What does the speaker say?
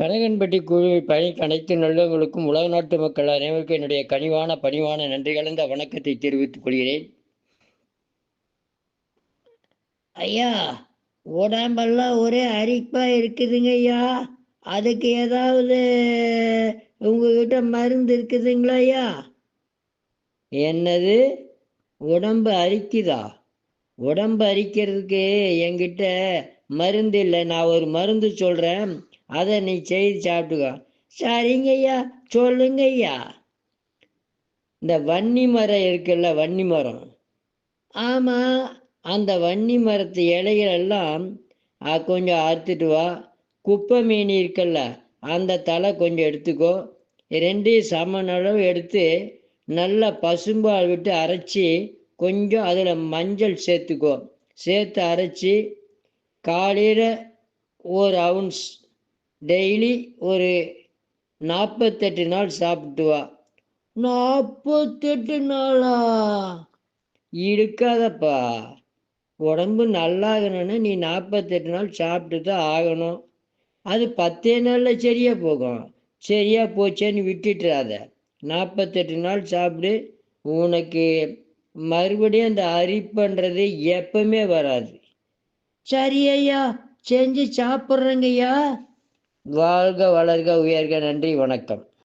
கனகன்பட்டி குழுவில் பயணிக்க அனைத்து நல்லவங்களுக்கும் உலக நாட்டு மக்கள் அனைவருக்கும் என்னுடைய கனிவான பணிவான நன்றி கலந்த வணக்கத்தை தெரிவித்துக் கொள்கிறேன். ஐயா உடம்பெல்லாம் ஒரே அரிப்பா இருக்குதுங்க ஐயா. அதுக்கு ஏதாவது உங்ககிட்ட மருந்து இருக்குதுங்களா ஐயா? என்னது? உடம்பு அரிக்குதா? உடம்பு அரிக்கிறதுக்கு என்கிட்ட மருந்து இல்லை. நான் ஒரு மருந்து சொல்கிறேன் அதை நீ செய்து சாப்பிட்டுக்கோ. சரிங்க ஐயா சொல்லுங்க ஐயா இந்த வன்னி மரம் இருக்குல்ல வன்னி மரம். ஆமாம் அந்த வன்னி மரத்து இலைகள் எல்லாம் கொஞ்சம் அறுத்துட்டு வா. குப்பை மீன் இருக்குல்ல அந்த தலை கொஞ்சம் எடுத்துக்கோ. ரெண்டையும் சமநளவு எடுத்து நல்லா பசும்பால் விட்டு அரைச்சி கொஞ்சம் அதில் மஞ்சள் சேர்த்துக்கோ. சேர்த்து அரைச்சி காலையில் ஒரு அவுன்ஸ் டெய்லி ஒரு நாற்பத்தெட்டு நாள் சாப்பிட்டு வா. நாற்பத்தெட்டு நாளா? இருக்காதப்பா உடம்பு நல்லாகணும்னா நீ நாற்பத்தெட்டு நாள் சாப்பிட்டு தான் ஆகணும். அது பத்தே நாளில் சரியா போகும். சரியாக போச்சேன்னு விட்டுட்டுறாத. நாற்பத்தெட்டு நாள் சாப்பிடு. உனக்கு மறுபடியும் அந்த அரிப்புன்றது எப்பவுமே வராது. சரி ஐயா செஞ்சு சாப்பிட்றேங்கய்யா. வாழ்க வளர்க உயர்க நன்றி வணக்கம்